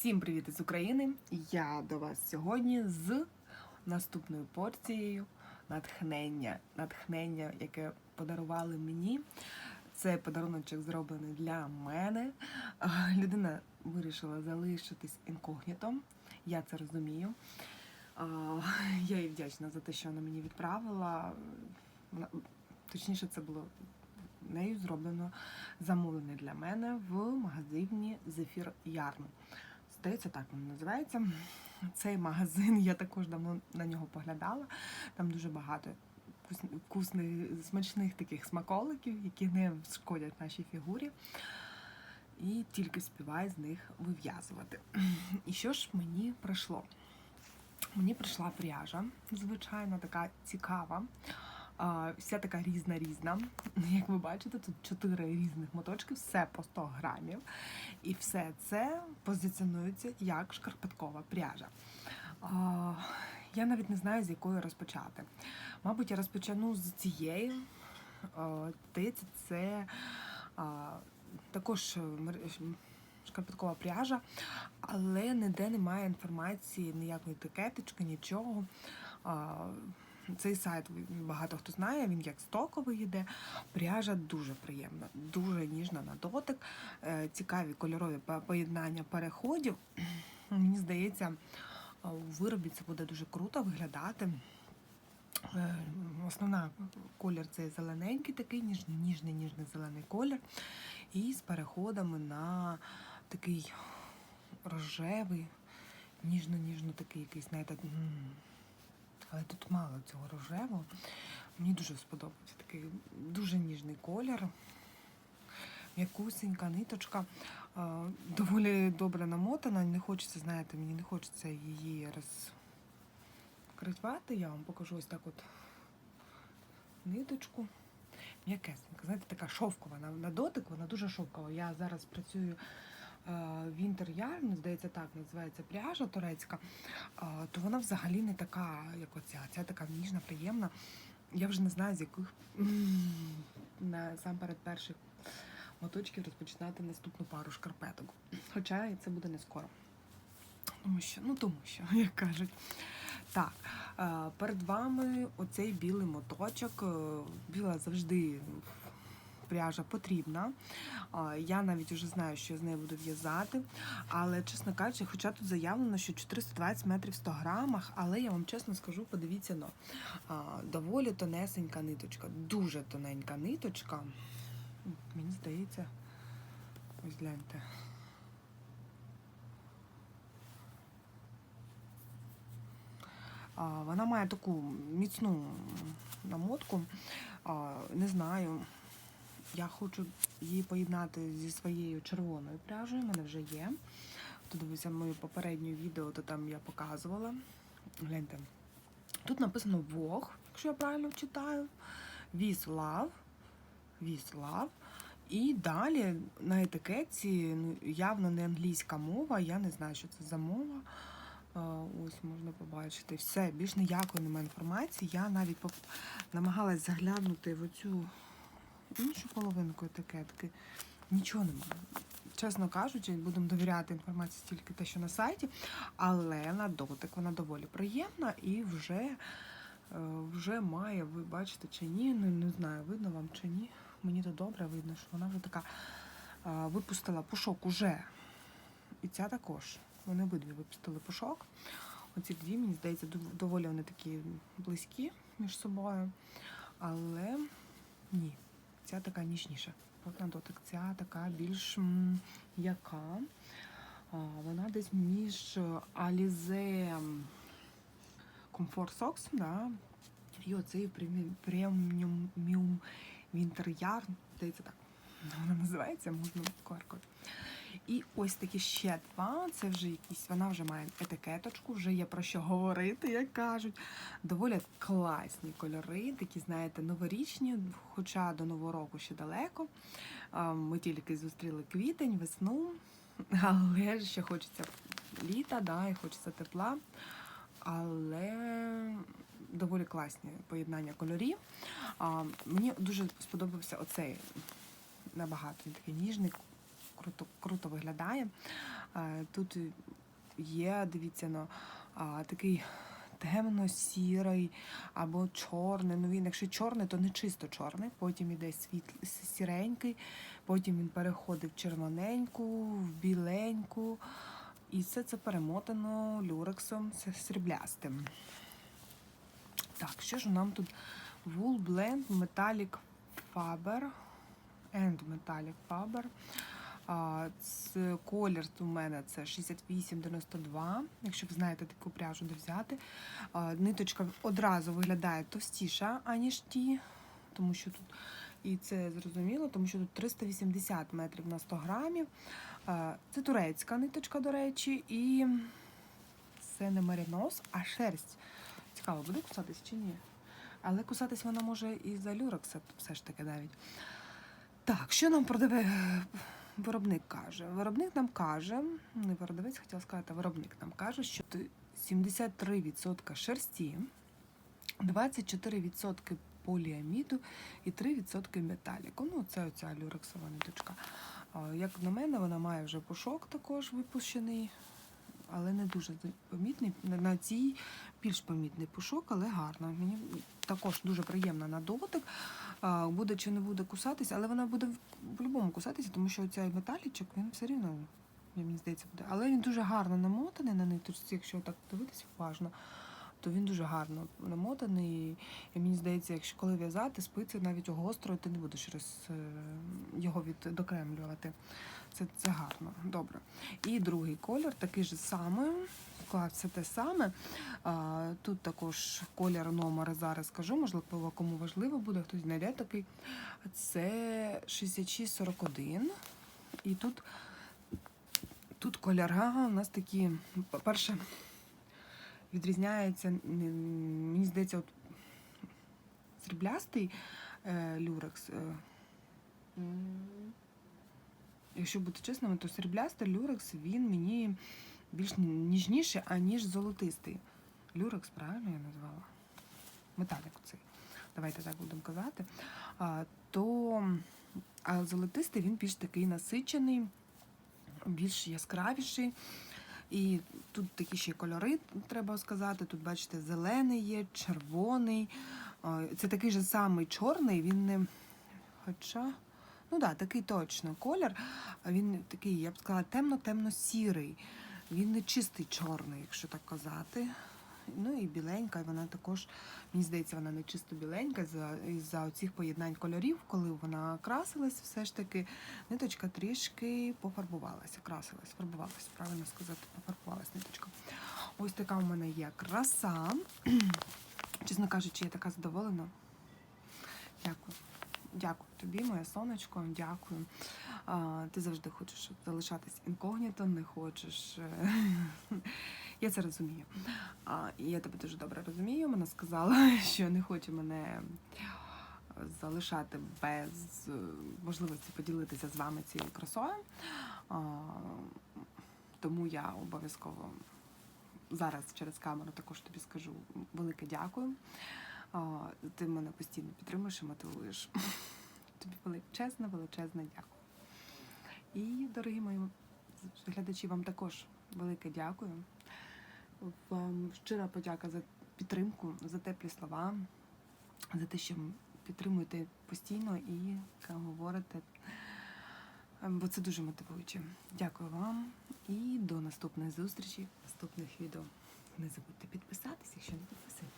Всім привіт із України! Я до вас сьогодні з наступною порцією натхнення. Натхнення, яке подарували мені. Це подаруночок зроблений для мене. Людина вирішила залишитись інкогнітом. Я це розумію. Я їй вдячна за те, що вона мені відправила. Точніше, це було нею зроблено замовлення для мене в магазині Зефір Ярн. Здається, так він називається. Цей магазин, я також давно на нього поглядала. Там дуже багато вкусних, смачних таких смаколиків, які не шкодять нашій фігурі. І тільки співаю з них вив'язувати. І що ж мені прийшло? Мені прийшла пряжа, звичайно, така цікава. Вся така різна різна. Як ви бачите, тут чотири різних моточки, все по 100 грамів. І все це позиціонується як шкарпеткова пряжа. Я навіть не знаю, з якої розпочати. Мабуть, я розпочну з цієї. Здається, це також мер- шкарпеткова пряжа, але ніде немає інформації, ніякої етикеточки, нічого. Цей сайт багато хто знає, він як стоковий йде. Пряжа дуже приємна, дуже ніжна на дотик, е, цікаві кольорові поєднання переходів. Мені здається, у виробі це буде дуже круто виглядати. Е, Основна колір це зелененький, такий ніж, ніжний, ніжний зелений колір. І з переходами на такий рожевий, ніжно-ніжно такий якийсь, знаєте, але тут мало цього рожевого. Мені дуже сподобався такий дуже ніжний колір. М'якусенька ниточка, доволі добре намотана. Не хочеться, знаєте, мені не хочеться її розкривати. Я вам покажу ось так от ниточку. М'якесенька, знаєте, така шовкова. На дотик вона дуже шовкова. Я зараз працюю Вінтер Ярн, здається, так називається пряжа турецька, то вона взагалі не така, як оця. Ця така ніжна, приємна. Я вже не знаю, з яких насамперед перших моточків розпочинати наступну пару шкарпеток. Хоча це буде не скоро. Тому що, ну тому що, як кажуть. Так, е, перед вами оцей білий моточок. Е, Біла завжди пряжа потрібна. Я навіть вже знаю, що я з нею буду в'язати. Але, чесно кажучи, хоча тут заявлено, що 420 метрів в 100 грамах, але я вам чесно скажу, подивіться, ну, доволі тонесенька ниточка, дуже тоненька ниточка. Мені здається, ось гляньте. Вона має таку міцну намотку. Не знаю. Я хочу її поєднати зі своєю червоною пряжею. У мене вже є. Хто дивився моє попереднє відео, то там я показувала. Гляньте. Тут написано Вог, якщо я правильно читаю. With love. With love. І далі на етикетці ну, явно не англійська мова, я не знаю, що це за мова. Ось можна побачити. Все, більш ніякої немає інформації. Я навіть намагалась заглянути в оцю іншу половинку етикетки. Нічого немає. Чесно кажучи, будемо довіряти інформації тільки те, що на сайті, але на дотик вона доволі приємна і вже, е, вже має, ви бачите чи ні, не, не знаю, видно вам чи ні. Мені то добре видно, що вона вже така е, випустила пушок уже. І ця також. Вони обидві випустили пушок. Оці дві, мені здається, доволі вони такі близькі між собою. Але ні, ця така ніжніша. От на дотик, ця така більш м'яка. Вона десь між Alize Comfort Socks, да, і оцей премі- преміум Winter Yarn, здається так. Вона називається, можна QR-код. І ось такі ще два. Це вже якісь, вона вже має етикеточку, вже є про що говорити, як кажуть. Доволі класні кольори, такі, знаєте, новорічні, хоча до Нового року ще далеко. Ми тільки зустріли квітень, весну, але ще хочеться літа, да, і хочеться тепла. Але доволі класні поєднання кольорів. Мені дуже сподобався оцей набагато такий ніжний, круто, круто виглядає. Е, Тут є, дивіться, ну, такий темно-сірий або чорний. Ну він, якщо чорний, то не чисто чорний. Потім іде світ сіренький, потім він переходить в червоненьку, в біленьку. І все це перемотано люрексом сріблястим. Так, що ж нам тут? Wool Blend Metallic Faber and Metallic Faber. Колір у мене це 6892, якщо ви знаєте таку пряжу, де взяти. Ниточка одразу виглядає товстіша, аніж ті, тому що тут і це зрозуміло, тому що тут 380 метрів на 100 грамів. Це турецька ниточка, до речі, і це не меринос, а шерсть. Цікаво, буде кусатись чи ні? Але кусатись вона може і за люрекса, все ж таки навіть. Так, що нам продаве виробник каже? Виробник нам каже, не продавець хотів сказати, виробник нам каже, що 73% шерсті, 24% поліаміду і 3% металіку. Ну, це оця люрексова ниточка. Як на мене, вона має вже пушок також випущений, але не дуже помітний. На- цій більш помітний пушок, але гарно. Мені також дуже приємна на дотик. Буде чи не буде кусатись, але вона буде в- по-любому кусатися, тому що цей металічок, він все рівно, мені здається, буде. Але він дуже гарно намотаний на ниточці, якщо так дивитися уважно, то він дуже гарно намотаний. І мені здається, якщо коли в'язати спиці навіть гострою, ти не будеш роз, е, його відокремлювати. Це, це гарно, добре. І другий колір такий же самий. Склад все те саме. Тут також колір номера зараз скажу, можливо, кому важливо буде, хтось знайде такий. Це 6641. І тут, тут кольора у нас такі, по-перше, відрізняється, мені здається, от сріблястий е, люрекс. Е, якщо бути чесними, то сріблястий люрекс він мені більш ніжніший, аніж золотистий. Люрекс, правильно я назвала? Металік цей. Давайте так будемо казати. А, то а золотистий він більш такий насичений, більш яскравіший. І тут такі ще кольори, треба сказати. Тут, бачите, зелений є, червоний. Це такий же самий чорний, він не. Хоча. Ну так, да, такий точно колір. Він такий, я б сказала, темно-темно-сірий. Він не чистий чорний, якщо так казати. Ну і біленька, і вона також, мені здається, вона не чисто біленька за, із-за оцих поєднань кольорів, коли вона красилась, все ж таки ниточка трішки пофарбувалася, красилась, фарбувалася, правильно сказати, пофарбувалась ниточка. Ось така у мене є краса. Чесно кажучи, я така задоволена. Дякую. Дякую тобі, моє сонечко, дякую. А, ти завжди хочеш залишатись інкогніто, не хочеш. е, Я це розумію. А, я тебе дуже добре розумію. Вона сказала, що не хоче мене залишати без е, можливості поділитися з вами цією красою. А, тому я обов'язково зараз через камеру також тобі скажу велике дякую. А, Ти мене постійно підтримуєш і мотивуєш. Тобі величезне, величезне дякую. І, дорогі мої глядачі, вам також велике дякую. Вам щира подяка за підтримку, за теплі слова, за те, що підтримуєте постійно і говорите. Ем, Бо це дуже мотивуюче. Дякую вам і до наступних зустрічі, наступних відео. Не забудьте підписатися, якщо не підписані.